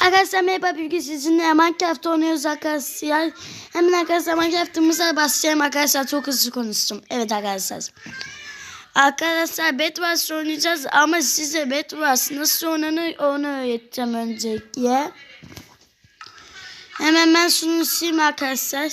Arkadaşlar merhaba bugün sizinle Minecraft oynuyoruz arkadaşlar. Hemen arkadaşlar Minecraft'ımıza başlayalım arkadaşlar. Çok hızlı konuştum. Evet arkadaşlar. Arkadaşlar Bedwars oynayacağız ama size Bedwars nasıl oynanır onu öğreteceğim öncelikle. Hemen ben şunu sileyim arkadaşlar.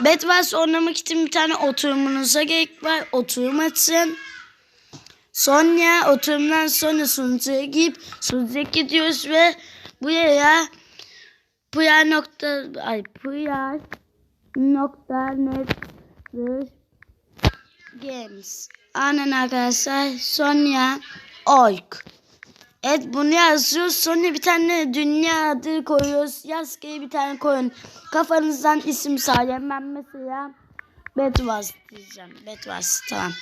Bedwars oynamak için bir tane oturumunuza gerek var. Oturum açın. Sonra oturumdan sonra sunucuya girip sunucuya gidiyoruz ve buraya puyar nokta ay puyar nokta net games aynen arkadaşlar sonra org Evet bunu yazıyoruz. Sonra bir tane dünya adı koyuyoruz. Yazgıya bir tane koyun. Kafanızdan isim sayın. Ben mesela Bedwars diyeceğim. Bedwars tamam.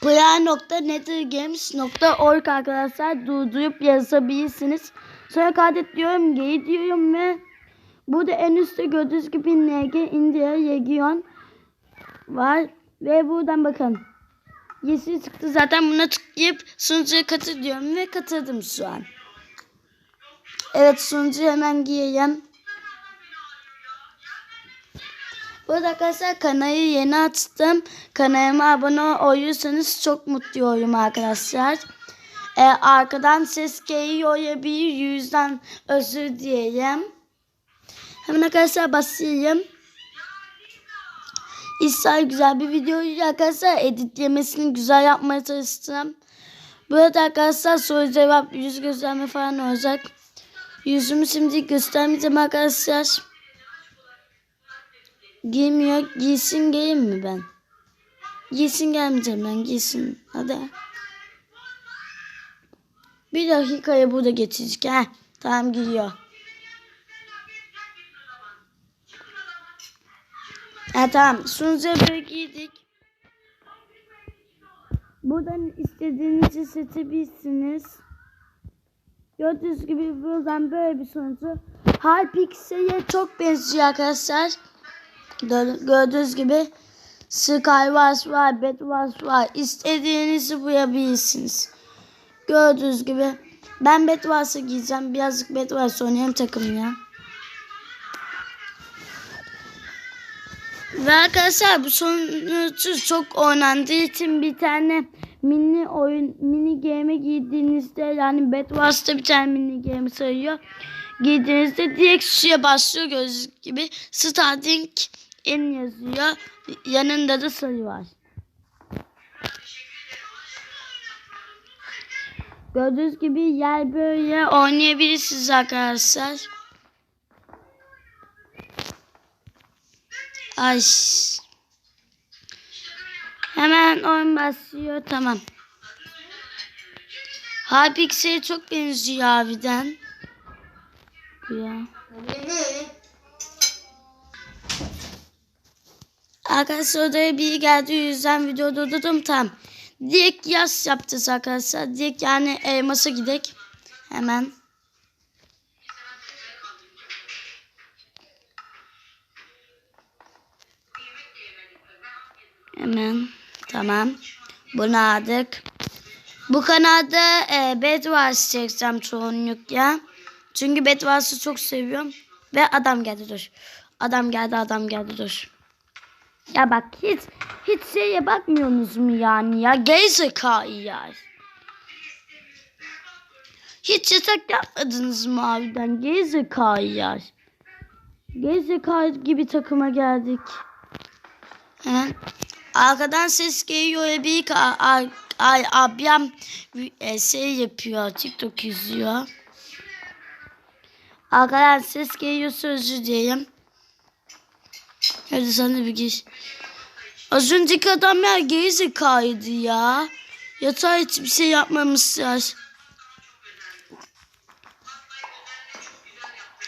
Player.nethergames.org arkadaşlar durdurup yazabilirsiniz. Sonra kaydet diyorum, geri diyorum ve burada en üstte gördüğünüz gibi NG India Region var ve buradan bakın. Yeşil çıktı zaten buna tıklayıp sunucuya katıl diyorum ve katıldım şu an. Evet sunucuyu hemen giyeyim. Bu arada arkadaşlar kanalı yeni açtım. Kanalıma abone olursanız çok mutlu olurum arkadaşlar. Ee, arkadan ses geliyor bir yüzden özür dileyim. Hemen arkadaşlar basayım. İsa güzel bir video arkadaşlar editlemesini güzel yapmaya çalıştım. Burada arkadaşlar soru cevap yüz gösterme falan olacak. Yüzümü şimdi göstermeyeceğim arkadaşlar. Giymiyor. Giysin geleyim mi ben? Giysin gelmeyeceğim ben. Giysin. Hadi. Bir dakikaya burada geçecek. Heh. Tamam giyiyor. Ha tamam. Sunucuya giydik. Buradan istediğinizi seçebilirsiniz. Gördüğünüz gibi buradan böyle bir sonucu. Hypixel'e çok benziyor arkadaşlar. Gördüğünüz gibi Skywars var, Bedwars var. İstediğinizi buyabilirsiniz. Gördüğünüz gibi ben Bedwars'ı giyeceğim. Birazcık Bedwars oynayalım takım ya. Ve arkadaşlar bu sonucu çok oynandığı için bir tane mini oyun mini game giydiğinizde yani Bedwars'ta bir tane mini game sayıyor. Giydiğinizde direkt suya başlıyor gördüğünüz gibi. Starting in yazıyor. Yanında da sayı var. Gördüğünüz gibi yer böyle oynayabilirsiniz arkadaşlar. Ay. Hemen oyun başlıyor. Tamam. Hypixel'e çok benziyor abiden. Ya. Arkadaşlar odaya bir geldi o yüzden video durdurdum tam. Direkt yaz yapacağız arkadaşlar. Direkt yani elmasa gidek. Hemen. Hemen. Tamam. Bunu aldık. Bu kanalda e, Bedwars çekeceğim çoğunlukla. Çünkü Bedwars'ı çok seviyorum. Ve adam geldi dur. Adam geldi adam geldi dur. Ya bak hiç hiç şeye bakmıyorsunuz mu yani ya? Gerizekalı ya. Hiç yatak yapmadınız mı abiden? Gerizekalı ya. Gerizekalı gibi takıma geldik. Hemen. Arkadan ses geliyor. Bir ay, ay ablam e, şey yapıyor. TikTok izliyor. Arkadan ses geliyor sözcü diyeyim. Hadi sana bir geç. Az önceki adamlar gerizekalıydı ya. Yatağa hiçbir şey yapmamışlar.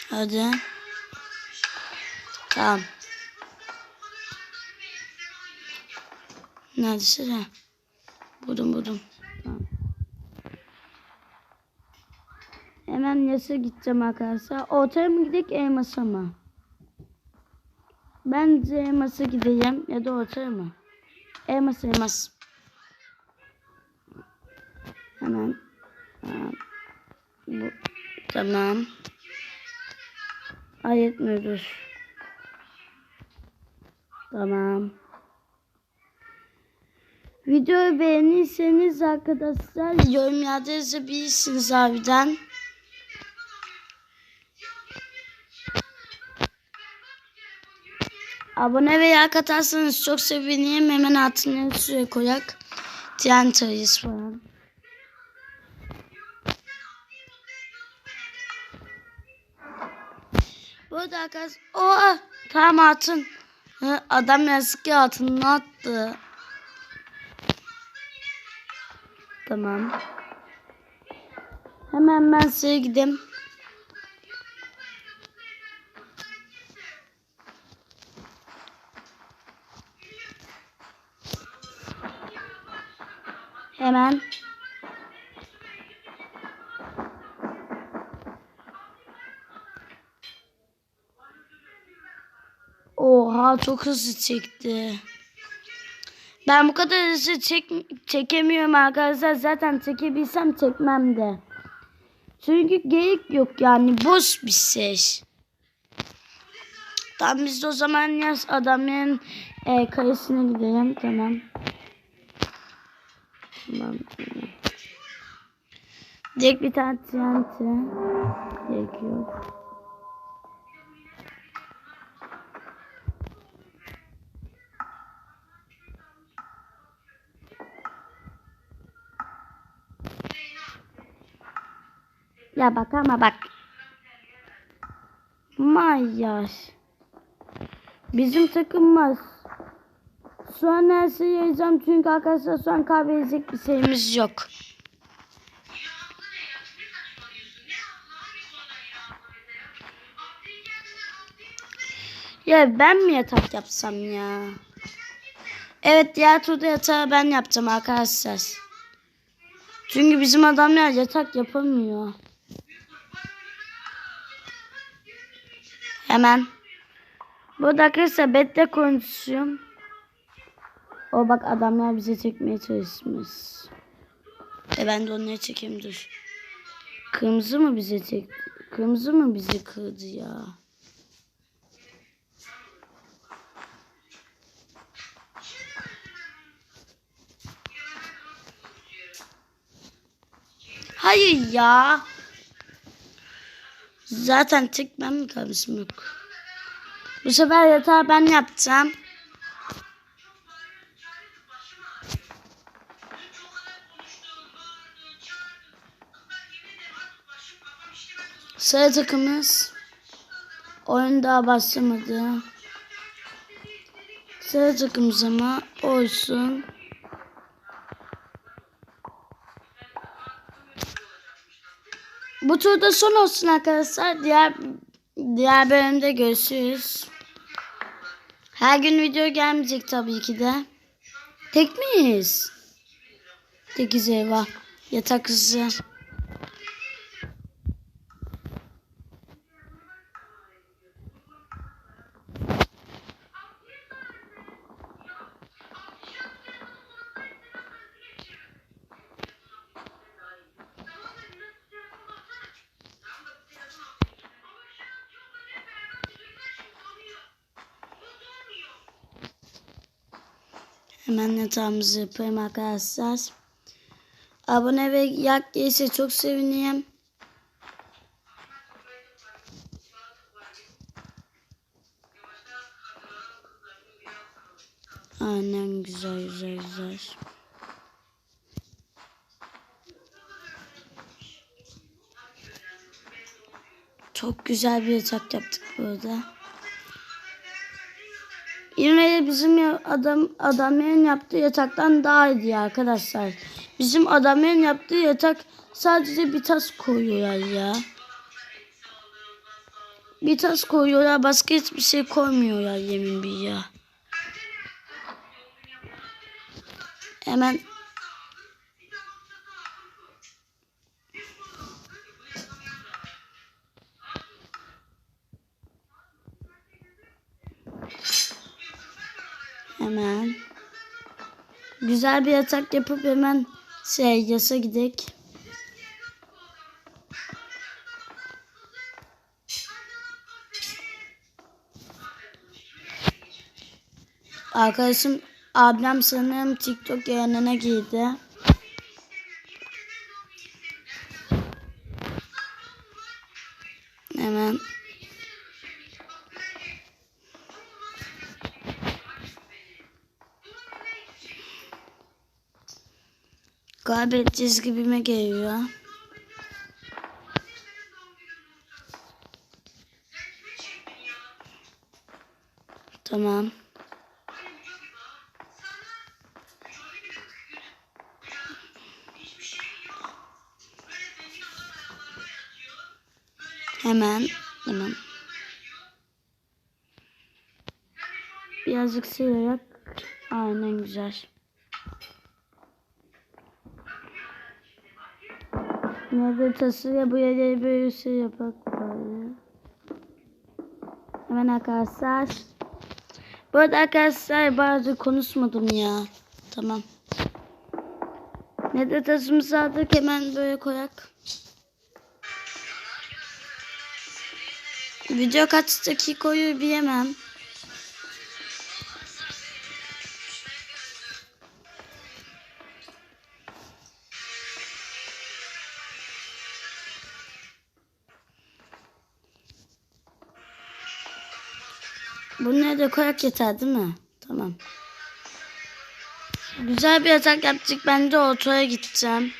Hadi. Tamam. Neredesin ha? Buldum buldum. Tamam. Hemen yasa gideceğim arkadaşlar. Ortaya mı gidek elmasa mı? Bence elmasa gideyim ya da ortaya mı? Elmas elmas. Hemen. Bu, tamam. Ay yetmiyor dur. Tamam. Videoyu beğenirseniz arkadaşlar yorumlarda yazabilirsiniz abiden. Abone ve like atarsanız çok sevinirim. Hemen altına süre koyak. Tiyantarız falan. Bu arada arkadaşlar... Oha! Tamam altın. Adam yazık ki altını attı. Tamam. Hemen ben size gideyim. Hemen. Oha çok hızlı çekti. Ben bu kadar hızlı çek çekemiyorum arkadaşlar. Zaten çekebilsem çekmem de. Çünkü geyik yok yani. Boş bir ses. Tamam biz de o zaman yaz adamların e, kayısına gidelim. Tamam. Tamam. Direkt bir tane TNT gerekiyor. Ya bak ama bak. Mayaş. Bizim takılmaz. Şu an her şeyi yiyeceğim çünkü arkadaşlar şu an kaybedecek bir şeyimiz yok. Ya ben mi yatak yapsam ya? Evet diğer turda yatağı ben yapacağım arkadaşlar. Çünkü bizim adamlar yatak yapamıyor. Hemen. Burada arkadaşlar bette konuşuyorum. O bak adamlar bize çekmeye çalışmış. E ben de onları çekeyim dur. Kırmızı mı bize çekti? Kırmızı mı bizi kırdı ya? Hayır ya. Zaten tek ben mi kalmışım yok. Bu sefer yatağı ben yapacağım. Sarı takımız oyun daha başlamadı. Sarı takımız ama olsun. Bu turda son olsun arkadaşlar. Diğer diğer bölümde görüşürüz. Her gün video gelmeyecek tabii ki de. Tek miyiz? Tekiz eyvah. Yatak hızı. Hemen yatağımızı yapayım arkadaşlar. Abone ve yak gelirse çok sevinirim. Aynen güzel güzel güzel. Çok güzel bir yatak yaptık burada. De bizim adam adamların yaptığı yataktan daha iyi arkadaşlar. Bizim adamların yaptığı yatak sadece bir tas koyuyorlar ya. Bir tas koyuyorlar başka hiçbir şey koymuyorlar yemin bir ya. Hemen. Güzel bir yatak yapıp hemen şey yasa gidek. Arkadaşım ablam sanırım TikTok yayınına girdi. Kaybedeceğiz gibime geliyor. Tamam. Hemen, hemen. Birazcık silerek. Aynen güzel. Nerede tasıyla bu yere böyle şey yapak bari. Hemen arkadaşlar. Bu arada arkadaşlar bazı konuşmadım ya. Tamam. Nerede tasımızı aldık hemen böyle koyak. Video kaç dakika oluyor bilemem. Bunları da koyak yeter değil mi? Tamam. Güzel bir yatak yaptık. Ben de otoya gideceğim.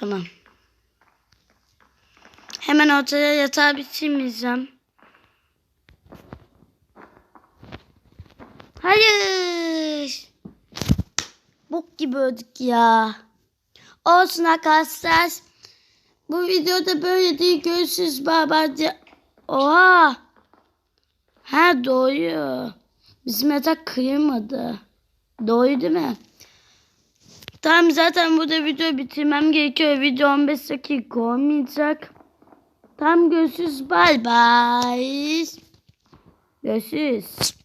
Tamam. Hemen ortaya yatağı bitirmeyeceğim. Hayır. Bok gibi öldük ya. Olsun arkadaşlar. Bu videoda böyle değil. Görüşürüz. Bye. Oha. Ha doğru. Bizim yatak kıyılmadı. Doğru değil mi? Tamam zaten burada video bitirmem gerekiyor. Video 15 dakika olmayacak. Tamam görüşürüz. Bye bye. Görüşürüz.